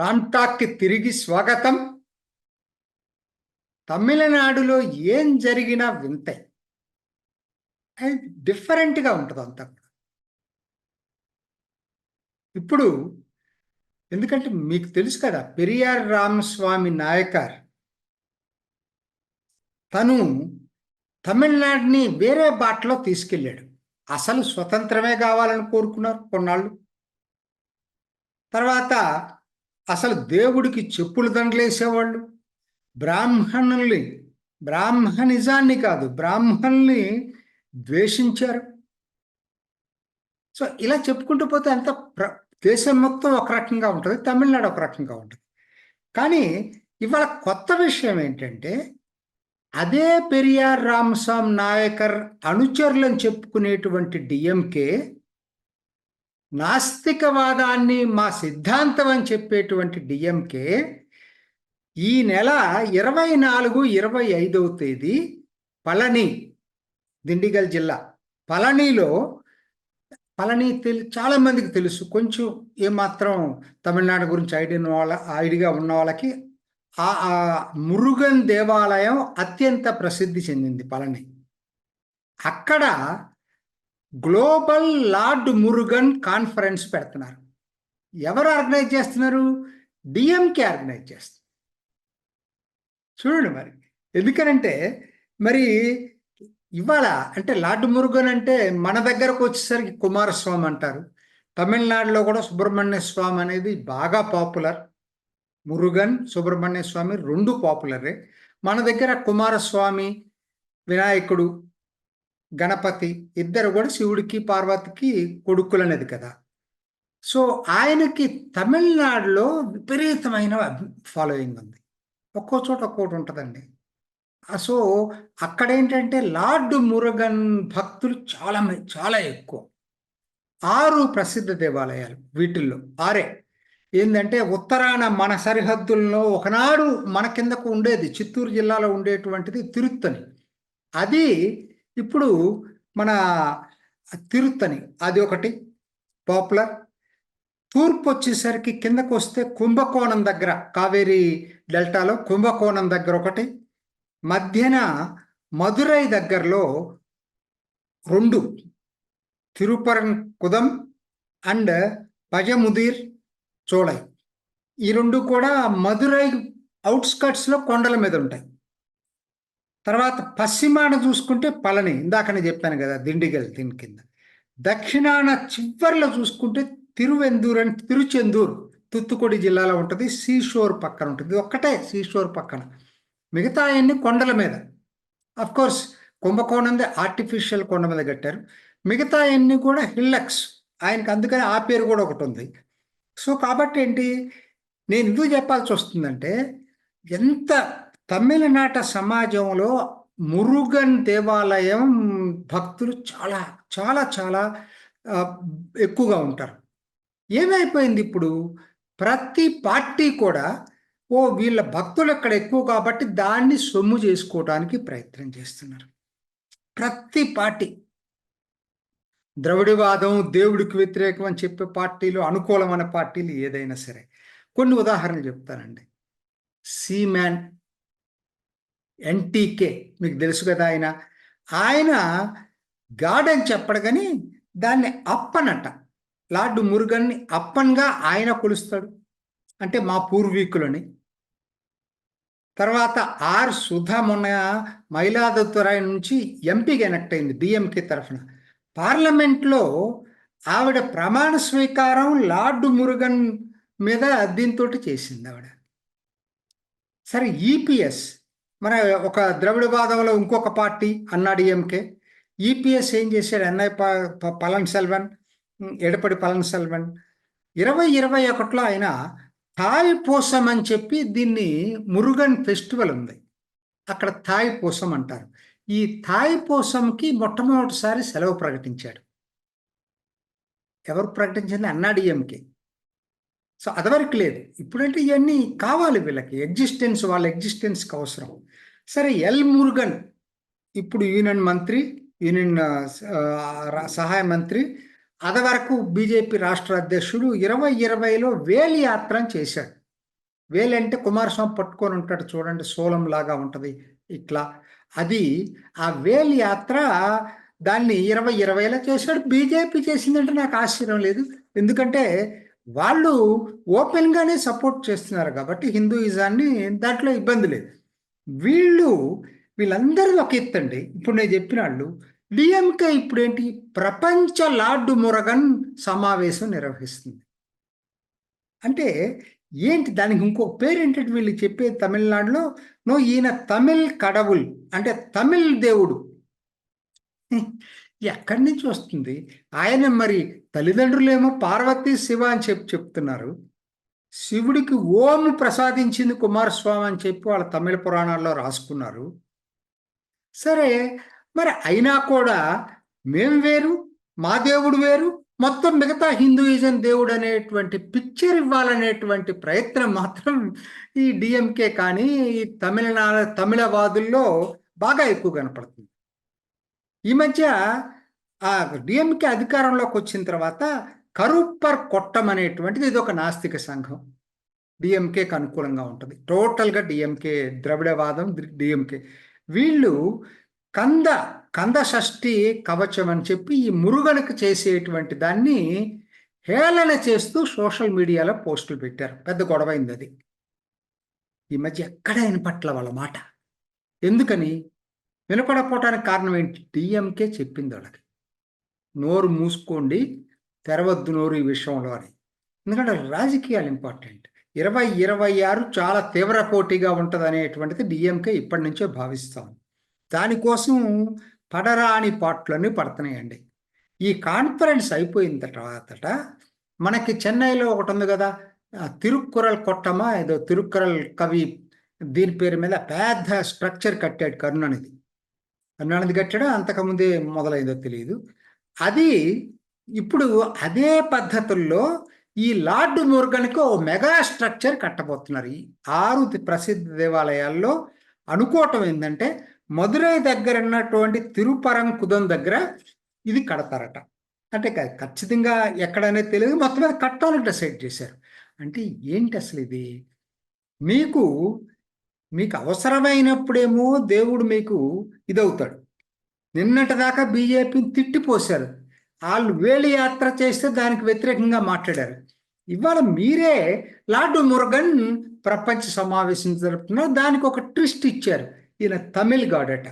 రామ్టాక్కి తిరిగి స్వాగతం. తమిళనాడులో ఏం జరిగినా వింతే. అది డిఫరెంట్గా ఉంటుంది అంతా కూడా. ఇప్పుడు ఎందుకంటే మీకు తెలుసు కదా పెరియార్ రామస్వామి నాయకర్ తను తమిళనాడుని వేరే బాటలో తీసుకెళ్ళాడు. అసలు స్వతంత్రమే కావాలని కోరుకున్నారు కొన్నాళ్ళు. తర్వాత అసలు దేవుడికి చెప్పులు దండలేసేవాళ్ళు. బ్రాహ్మణుల్ని బ్రాహ్మణిజాన్ని కాదు బ్రాహ్మణుల్ని ద్వేషించారు. సో ఇలా చెప్పుకుంటూ పోతే అంత ప్ర దేశం మొత్తం ఒక రకంగా ఉంటుంది తమిళనాడు ఒక రకంగా ఉంటుంది. కానీ ఇవాళ కొత్త విషయం ఏంటంటే అదే పెరియార్ రామస్వామి నాయకర్ అనుచరులను చెప్పుకునేటువంటి డిఎంకే నాస్తికవాదాన్ని మా సిద్ధాంతం అని చెప్పేటువంటి డిఎంకే ఈ నెల ఇరవై నాలుగు ఇరవై ఐదవ తేదీ పళని దిండిగల్ జిల్లా పళనిలో పళని తెలి చాలా మందికి తెలుసు. కొంచెం ఏమాత్రం తమిళనాడు గురించి ఐడియా వాళ్ళ ఐడిగా ఉన్న వాళ్ళకి ఆ మురుగన్ దేవాలయం అత్యంత ప్రసిద్ధి చెందింది పళని. అక్కడ గ్లోబల్ లార్డ్ మురుగన్ కాన్ఫరెన్స్ పెడుతున్నారు. ఎవరు ఆర్గనైజ్ చేస్తున్నారు? డిఎంకే ఆర్గనైజ్ చేస్తున్నారు. చూడండి మరి. ఎందుకనంటే మరి ఇవాళ అంటే లార్డ్ మురుగన్ అంటే మన దగ్గరకు వచ్చేసరికి కుమారస్వామి అంటారు. తమిళనాడులో కూడా సుబ్రహ్మణ్య స్వామి అనేది బాగా పాపులర్. మురుగన్ సుబ్రహ్మణ్య స్వామి రెండు పాపులరే. మన దగ్గర కుమారస్వామి వినాయకుడు గణపతి ఇద్దరు కూడా శివుడికి పార్వతికి కొడుకులు అనేది కదా. సో ఆయనకి తమిళనాడులో విపరీతమైన ఫాలోయింగ్ ఉంది. ఒక్కో చోట ఒక్కోటి ఉంటుందండి. సో అక్కడ ఏంటంటే లార్డ్ మురుగన్ భక్తులు చాలా చాలా ఎక్కువ. ఆరు ప్రసిద్ధ దేవాలయాలు వీటిల్లో ఆరే. ఏంటంటే ఉత్తరాన మన సరిహద్దుల్లో ఒకనాడు మన కిందకు ఉండేది చిత్తూరు జిల్లాలో ఉండేటువంటిది తిరుత్తని అది ఇప్పుడు మన తిరుత్తని అది ఒకటి పాపులర్. తూర్పు వచ్చేసరికి కిందకు వస్తే కుంభకోణం దగ్గర కావేరీ డెల్టాలో కుంభకోణం దగ్గర ఒకటి. మధ్యన మధురై దగ్గరలో రెండు తిరుపరం కుదం అండ్ పజముదీర్ చోళై. ఈ రెండు కూడా మదురై అవుట్స్కట్స్లో కొండల మీద ఉంటాయి. తర్వాత పశ్చిమాన చూసుకుంటే పళని ఇందాకనే చెప్పాను కదా దిండిగల్ దీని కింద. దక్షిణాన చివరిలో చూసుకుంటే తిరువెందూరు అని తిరుచెందూరు తుత్తుకొడి జిల్లాలో ఉంటుంది సీషోర్ పక్కన ఉంటుంది. ఒక్కటే సీషోర్ పక్కన. మిగతా అన్ని కొండల మీద. అఫ్ కోర్స్ కుంభకోణంది ఆర్టిఫిషియల్ కొండ మీద కట్టారు. మిగతా అన్ని కూడా హిల్లక్స్. ఆయనకు అందుకని ఆ పేరు కూడా ఒకటి ఉంది. సో కాబట్టి ఏంటి? నేను ఎందుకు చెప్పాల్సి వస్తుందంటే ఎంత తమిళనాట సమాజంలో మురుగన్ దేవాలయం భక్తులు చాలా చాలా చాలా ఎక్కువగా ఉంటారు. ఏమైపోయింది ఇప్పుడు? ప్రతి పార్టీ కూడా ఓ వీళ్ళ భక్తులు అక్కడ ఎక్కువ కాబట్టి దాన్ని సొమ్ము చేసుకోవడానికి ప్రయత్నం చేస్తున్నారు. ప్రతి పార్టీ. ద్రవిడివాదం దేవుడికి వ్యతిరేకం అని చెప్పే పార్టీలు అనుకూలమైన పార్టీలు ఏదైనా సరే. కొన్ని ఉదాహరణలు చెప్తానండి. సీమ్యాన్ ఎన్టీకే మీకు తెలుసు కదా ఆయన. ఆయన గార్డెన్ చెప్పడు కానీ దాన్ని అప్పనట. లార్డ్ మురుగన్ని అప్పన్గా ఆయన కొలుస్తాడు. అంటే మా పూర్వీకులని. తర్వాత ఆర్ సుధా మొన్న మైలాదతురాయ్ నుంచి ఎంపీగా ఎనెక్ట్ అయింది డిఎంకే తరఫున. పార్లమెంట్లో ఆవిడ ప్రమాణ స్వీకారం లార్డు మురుగన్ మీద దీంతో చేసింది ఆవిడ. సరే ఈపీఎస్ మన ఒక ద్రవిడ ద్రవిడవాదంలో ఇంకొక పార్టీ అన్నాడు ఎంకే ఈపీఎస్ ఏం చేశాడు? ఎన్ఐ పలన్ సెల్వన్ ఎడపడి పలన్ సెల్వన్. ఇరవై ఇరవై ఒకటిలో ఆయన థాయ్ పోసం అని చెప్పి దీన్ని మురుగన్ ఫెస్టివల్ ఉంది. అక్కడ థాయ్ పోసం అంటారు. ఈ తాయిపోసంకి మొట్టమొదటిసారి సెలవు ప్రకటించాడు. ఎవరు ప్రకటించింది? అన్నాడీఎంకే. సో అదివరకు లేదు. ఇప్పుడంటే ఇవన్నీ కావాలి వీళ్ళకి. ఎగ్జిస్టెన్స్ వాళ్ళ ఎగ్జిస్టెన్స్కి అవసరం. సరే ఎల్ మురుగన్ ఇప్పుడు యూనియన్ మంత్రి యూనియన్ సహాయ మంత్రి అదివరకు బీజేపీ రాష్ట్ర అధ్యక్షుడు ఇరవై ఇరవైలో వేలి యాత్ర చేశాడు. వేలి అంటే కుమారస్వామి పట్టుకొని ఉంటాడు చూడండి సోలం లాగా ఉంటుంది. ఇట్లా అది ఆ వేల్ యాత్ర దాన్ని ఇరవై ఇరవైలో చేశాడు. బీజేపీ చేసిందంటే నాకు ఆశ్చర్యం లేదు. ఎందుకంటే వాళ్ళు ఓపెన్గానే సపోర్ట్ చేస్తున్నారు కాబట్టి హిందూయిజాన్ని దాంట్లో ఇబ్బంది లేదు. వీళ్ళు వీళ్ళందరూ ఒక ఎత్తండి ఇప్పుడు నేను చెప్పిన వాళ్ళు డిఎంకే ఇప్పుడేంటి? ప్రపంచ లార్డు మురగన్ సమావేశం నిర్వహిస్తుంది. అంటే ఏంటి దానికి ఇంకో పేరు ఏంటంటే వీళ్ళు చెప్పేది తమిళనాడులో? నో ఈయన తమిళ్ కడవుల్. అంటే తమిళ్ దేవుడు. ఎక్కడి నుంచి వస్తుంది? ఆయన మరి తల్లిదండ్రులేమో పార్వతి శివ అని చెప్పి చెప్తున్నారు. శివుడికి ఓం ప్రసాదించింది కుమారస్వామి అని చెప్పి వాళ్ళ తమిళ పురాణాల్లో రాసుకున్నారు. సరే మరి అయినా కూడా మేం వేరు మా దేవుడు వేరు మొత్తం మిగతా హిందూయిజం దేవుడు అనేటువంటి పిక్చర్ ఇవ్వాలనేటువంటి ప్రయత్నం మాత్రం ఈ డిఎంకే కానీ ఈ తమిళనాడు తమిళవాదుల్లో బాగా ఎక్కువ కనపడుతుంది. ఈ మధ్య ఆ డిఎంకే అధికారంలోకి వచ్చిన తర్వాత కరూపర్ కొట్టం అనేటువంటిది ఇది ఒక నాస్తిక సంఘం. డిఎంకేకి అనుకూలంగా ఉంటుంది. టోటల్గా డిఎంకే ద్రవిడవాదం డిఎంకే వీళ్ళు కంద కంద షష్ఠి కవచం అని చెప్పి ఈ మురుగనకు చేసేటువంటి దాన్ని హేళన చేస్తూ సోషల్ మీడియాలో పోస్టులు పెట్టారు. పెద్ద గొడవైంది అది. ఈ మధ్య ఎక్కడైన పట్ల వాళ్ళ మాట? ఎందుకని? వినపడపోవటానికి కారణం ఏంటి? డిఎంకే చెప్పింది వాళ్ళకి. నోరు మూసుకోండి తెరవద్దు నోరు ఈ విషయంలో అని. ఎందుకంటే రాజకీయాలు ఇంపార్టెంట్. ఇరవై ఇరవై ఆరు చాలా తీవ్ర పోటీగా ఉంటుంది అనేటువంటిది డిఎంకే ఇప్పటి నుంచే భావిస్తాం దానికోసం పడరాని పాటలన్నీ పడుతున్నాయండి. ఈ కాన్ఫరెన్స్ అయిపోయిన తర్వాతట మనకి చెన్నైలో ఒకటి ఉంది కదా తిరుక్కురల్ కొట్టమా ఏదో తిరుక్కురల్ కవి దీని పేరు మీద పెద్ద స్ట్రక్చర్ కట్టాడు కరుణానిధి. కరుణానిధి కట్టాడు? అంతకుముందే మొదలైందో తెలియదు అది ఇప్పుడు అదే పద్ధతుల్లో ఈ లార్డ్ మురుగన్కి ఓ మెగా స్ట్రక్చర్ కట్టబోతున్నారు. ఈ ఆరు ప్రసిద్ధ దేవాలయాల్లో అనుకోవటం ఏంటంటే మదురై దగ్గర ఉన్నటువంటి తిరుపరంకుదం దగ్గర ఇది కడతారట. అంటే ఖచ్చితంగా ఎక్కడనేది తెలియదు. మొత్తం మీద కట్టాలని డిసైడ్ చేశారు. అంటే ఏంటి అసలు ఇది? మీకు మీకు అవసరమైనప్పుడేమో దేవుడు మీకు ఇదవుతాడు. నిన్నటిదాకా బీజేపీని తిట్టిపోశారు వాళ్ళు వేలి యాత్ర చేస్తే దానికి వ్యతిరేకంగా మాట్లాడారు. ఇవాళ మీరే లార్డు మురుగన్ ప్రపంచ సమావేశం జరుపుతున్నారు. దానికి ఒక ట్విస్ట్ ఇచ్చారు. ఈయన తమిళ్ గాడ్ అట.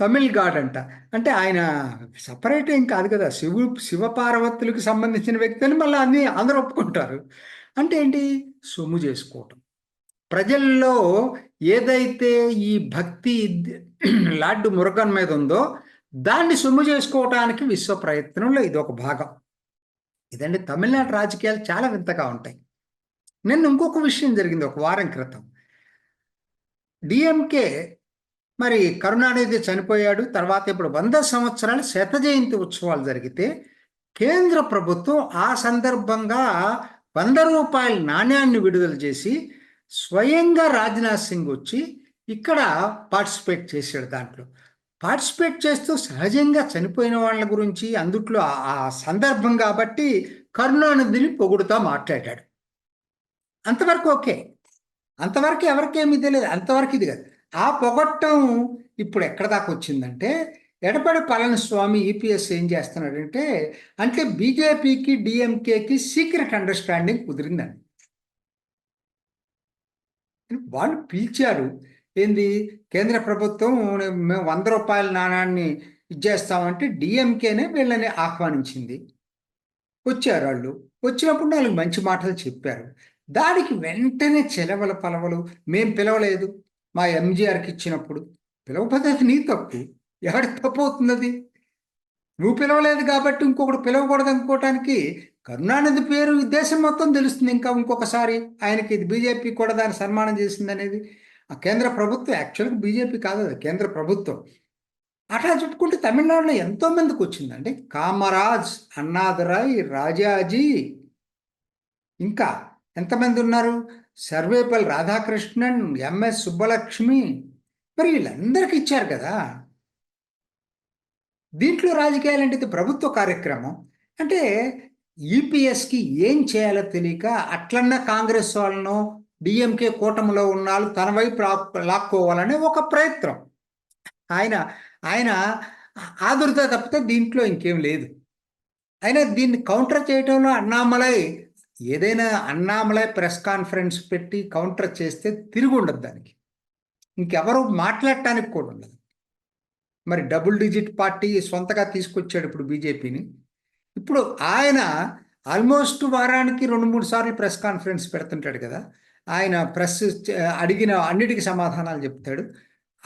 తమిళ్ గాడ్ అంట. అంటే ఆయన సపరేట్ ఏం కాదు కదా. శివు శివపార్వతులకు సంబంధించిన వ్యక్తి అని మళ్ళీ అన్ని అందరూ ఒప్పుకుంటారు. అంటే ఏంటి? సొమ్ము చేసుకోవటం. ప్రజల్లో ఏదైతే ఈ భక్తి లాడ్డు మురగన్ మీద ఉందో దాన్ని సొమ్ము చేసుకోవటానికి విశ్వ ప్రయత్నంలో ఇది ఒక భాగం. ఇదండి తమిళనాడు రాజకీయాలు చాలా వింతగా ఉంటాయి. నిన్న ఇంకొక విషయం జరిగింది ఒక వారం క్రితం. డిఎంకే మరి కరుణానిధి చనిపోయాడు. తర్వాత ఇప్పుడు వంద సంవత్సరాల శత జయంతి ఉత్సవాలు జరిగితే కేంద్ర ప్రభుత్వం ఆ సందర్భంగా వంద రూపాయల నాణ్యాన్ని విడుదల చేసి స్వయంగా రాజ్నాథ్ సింగ్ వచ్చి ఇక్కడ పార్టిసిపేట్ చేశాడు దాంట్లో. పార్టిసిపేట్ చేస్తూ సహజంగా చనిపోయిన వాళ్ళ గురించి అందుట్లో ఆ- ఆ సందర్భం కాబట్టి కరుణానిధిని పొగుడుతా మాట్లాడాడు. అంతవరకు ఓకే. అంతవరకు ఎవరికేమీ తెలియదు. అంతవరకు ఇది కాదు. ఆ పొగట్టం ఇప్పుడు ఎక్కడ దాకా వచ్చిందంటే ఎడపడి పళనిస్వామి ఈపీఎస్ ఏం చేస్తున్నాడంటే అంటే బీజేపీకి డిఎంకేకి సీక్రెట్ అండర్స్టాండింగ్ కుదిరిందండి. వాళ్ళు పిలిచారు ఏంది కేంద్ర ప్రభుత్వం మేము వంద రూపాయల నాణాన్ని ఇచ్చేస్తామంటే డిఎంకేనే వీళ్ళని ఆహ్వానించింది. వచ్చారు వాళ్ళు. వచ్చినప్పుడు వాళ్ళకి మంచి మాటలు చెప్పారు. దానికి వెంటనే చెలవల పలవలు మేం పిలవలేదు. మా ఎంజీఆర్కి ఇచ్చినప్పుడు పిలవకపోతే నీ తప్పు. ఎవరి తప్పు అవుతుంది నువ్వు పిలవలేదు కాబట్టి ఇంకొకటి పిలవకూడదు అనుకోవటానికి కరుణానిధి పేరు దేశం మొత్తం తెలుస్తుంది. ఇంకా ఇంకొకసారి ఆయనకి ఇది బీజేపీ కూడా దాన్ని సన్మానం చేసింది అనేది ఆ కేంద్ర ప్రభుత్వం యాక్చువల్గా బీజేపీ కాదు అది కేంద్ర ప్రభుత్వం. అట్లా చెప్పుకుంటే తమిళనాడులో ఎంతో మందికి వచ్చిందండి. కామరాజ్ అన్నాదురాయ్ రాజాజీ. ఇంకా ఎంతమంది ఉన్నారు సర్వేపల్లి రాధాకృష్ణన్ ఎంఎస్ సుబ్బలక్ష్మి. మరి వీళ్ళందరికీ ఇచ్చారు కదా. దీంట్లో రాజకీయాలు అంటే ప్రభుత్వ కార్యక్రమం. అంటే ఈపీఎస్కి ఏం చేయాలో తెలియక అట్లన్నా కాంగ్రెస్ వాళ్ళను డిఎంకే కూటమిలో ఉన్న వాళ్ళు తన వైపు లా- లాక్కోవాలనే ఒక ప్రయత్నం. ఆయన ఆయన ఆదురుత తప్పితే దీంట్లో ఇంకేం లేదు. అయినా దీన్ని కౌంటర్ చేయటంలో అన్నామలై ఏదైనా అన్నామలై ప్రెస్ కాన్ఫరెన్స్ పెట్టి కౌంటర్ చేస్తే తిరిగి ఉండదు దానికి. ఇంకెవరు మాట్లాడటానికి కూడా ఉండదు. మరి డబుల్ డిజిట్ పార్టీ సొంతగా తీసుకొచ్చాడు ఇప్పుడు బీజేపీని. ఇప్పుడు ఆయన ఆల్మోస్ట్ వారానికి రెండు మూడు సార్లు ప్రెస్ కాన్ఫరెన్స్ పెడుతుంటాడు కదా. ఆయన ప్రెస్ అడిగిన అన్నిటికీ సమాధానాలు చెప్తాడు.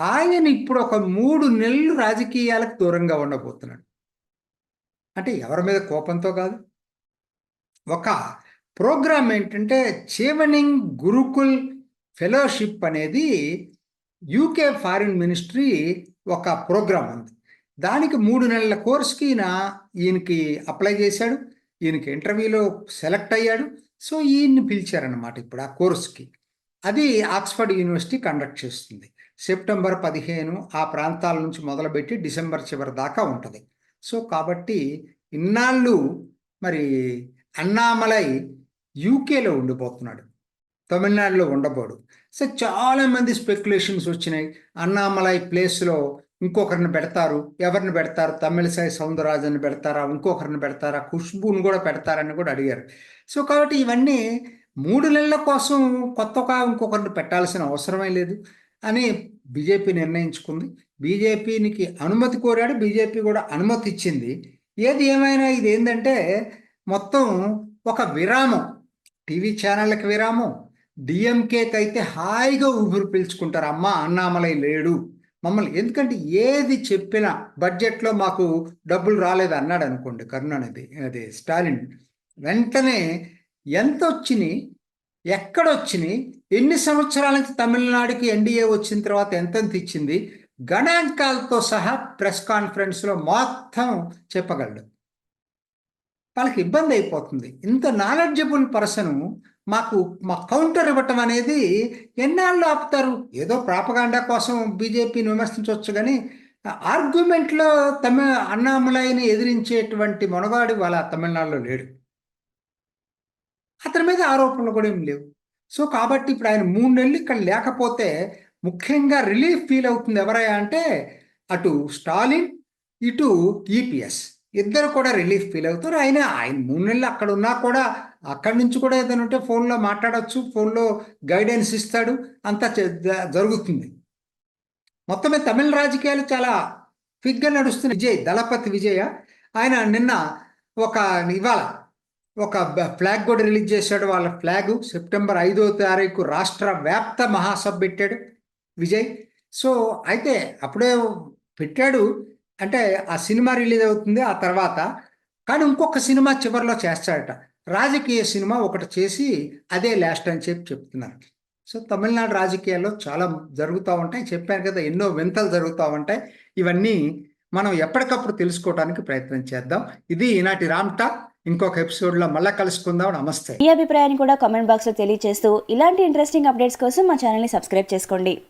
ఆయన ఇప్పుడు ఒక మూడు నెలలు రాజకీయాలకు దూరంగా ఉండబోతున్నాడు. అంటే ఎవరి మీద కోపంతో కాదు. ఒక ప్రోగ్రామ్ ఏంటంటే చేవనింగ్ గురుకుల్ ఫెలోషిప్ అనేది యూకే ఫారిన్ మినిస్ట్రీ ఒక ప్రోగ్రాం ఉంది. దానికి మూడు నెలల కోర్స్కి ఈయన ఈయనకి అప్లై చేశాడు. ఈయనకి ఇంటర్వ్యూలో సెలెక్ట్ అయ్యాడు. సో ఈయన్ని పిలిచారనమాట ఇప్పుడు ఆ కోర్స్కి. అది ఆక్స్ఫర్డ్ యూనివర్సిటీ కండక్ట్ చేస్తుంది. సెప్టెంబర్ పదిహేను ఆ ప్రాంతాల నుంచి మొదలుపెట్టి డిసెంబర్ చివరి దాకా ఉంటుంది. సో కాబట్టి ఇన్నాళ్ళు మరి అన్నామలై యూకేలో ఉండిపోతున్నాడు. తమిళనాడులో ఉండబోడు. సో చాలా మంది స్పెక్యులేషన్స్ వచ్చినాయి. అన్నామలై ప్లేస్లో ఇంకొకరిని పెడతారు ఎవరిని పెడతారు? తమిళసాయి సౌందరరాజన్ని పెడతారా? ఇంకొకరిని పెడతారా? ఖుష్బుని కూడా పెడతారని కూడా అడిగారు. సో కాబట్టి ఇవన్నీ మూడు నెలల కోసం కొత్తగా ఇంకొకరిని పెట్టాల్సిన అవసరమే లేదు అని బీజేపీ నిర్ణయించుకుంది. బీజేపీనికి అనుమతి కోరాడు. బీజేపీ కూడా అనుమతి ఇచ్చింది. ఏది ఏమైనా ఇది ఏంటంటే మొత్తం ఒక విరామం. టీవీ ఛానళ్ళకి విరామం. డిఎంకేకి అయితే హాయిగా ఊపిరి పీల్చుకుంటారు. అమ్మ అన్నామలై లేడు. మమ్మల్ని ఎందుకంటే ఏది చెప్పినా బడ్జెట్లో మాకు డబ్బులు రాలేదు అన్నాడు అనుకోండి కరుణానిధి అది స్టాలిన్. వెంటనే ఎంత వచ్చినాయి ఎక్కడొచ్చినాయి ఎన్ని సంవత్సరాలకి తమిళనాడుకి ఎన్డీఏ వచ్చిన తర్వాత ఎంతెంత ఇచ్చింది గణాంకాలతో సహా ప్రెస్ కాన్ఫరెన్స్లో మొత్తం చెప్పగలడు. వాళ్ళకి ఇబ్బంది అయిపోతుంది. ఇంత నాలెడ్జబుల్ పర్సన్ మాకు మా కౌంటర్ ఇవ్వటం అనేది ఎన్నాళ్ళు ఆపుతారు? ఏదో ప్రాపగాండా కోసం బీజేపీని విమర్శించవచ్చు కానీ ఆర్గ్యుమెంట్లో తమిళ అన్నామలైని ఎదిరించేటువంటి మొనగాడు వాళ్ళ తమిళనాడులో లేడు. అతని మీద ఆరోపణలు కూడా ఏం లేవు. సో కాబట్టి ఇప్పుడు ఆయన మూడు నెలలు ఇక్కడ లేకపోతే ముఖ్యంగా రిలీఫ్ ఫీల్ అవుతుంది ఎవరయ్యా అంటే అటు స్టాలిన్ ఇటు ఈపీఎస్ ఇద్దరు కూడా రిలీఫ్ ఫీల్ అవుతారు. ఆయన ఆయన మూడు నెలలు అక్కడ ఉన్నా కూడా అక్కడి నుంచి కూడా ఏదైనా ఉంటే ఫోన్లో మాట్లాడవచ్చు ఫోన్లో గైడెన్స్ ఇస్తాడు. అంతా జరుగుతుంది. మొత్తమే తమిళ రాజకీయాలు చాలా క్విక్గా నడుస్తుంది విజయ్ దళపతి విజయ. ఆయన నిన్న ఒక ఇవాళ ఒక ఫ్లాగ్ కూడా రిలీజ్ చేశాడు. వాళ్ళ ఫ్లాగ్ సెప్టెంబర్ ఐదో తారీఖు రాష్ట్ర వ్యాప్త మహాసభ పెట్టాడు విజయ్. సో అయితే అప్పుడే పెట్టాడు. అంటే ఆ సినిమా రిలీజ్ అవుతుంది ఆ తర్వాత. కానీ ఇంకొక సినిమా చివరిలో చేస్తాడట. రాజకీయ సినిమా ఒకటి చేసి అదే లాస్ట్ అని చెప్పి చెప్తున్నారు. సో తమిళనాడు రాజకీయాల్లో చాలా జరుగుతూ ఉంటాయి. చెప్పాను కదా ఎన్నో వింతలు జరుగుతూ ఉంటాయి. ఇవన్నీ మనం ఎప్పటికప్పుడు తెలుసుకోవడానికి ప్రయత్నం చేద్దాం. ఇది ఈనాటి రామ్టా ఇంకొక ఎపిసోడ్లో మళ్ళీ కలుసుకుందాం. నమస్తే. ఈ అభిప్రాయాన్ని కూడా కామెంట్ బాక్స్లో తెలియజేస్తూ ఇలాంటి ఇంట్రెస్టింగ్ అప్డేట్స్ కోసం మా ఛానల్ని సబ్స్క్రైబ్ చేసుకోండి.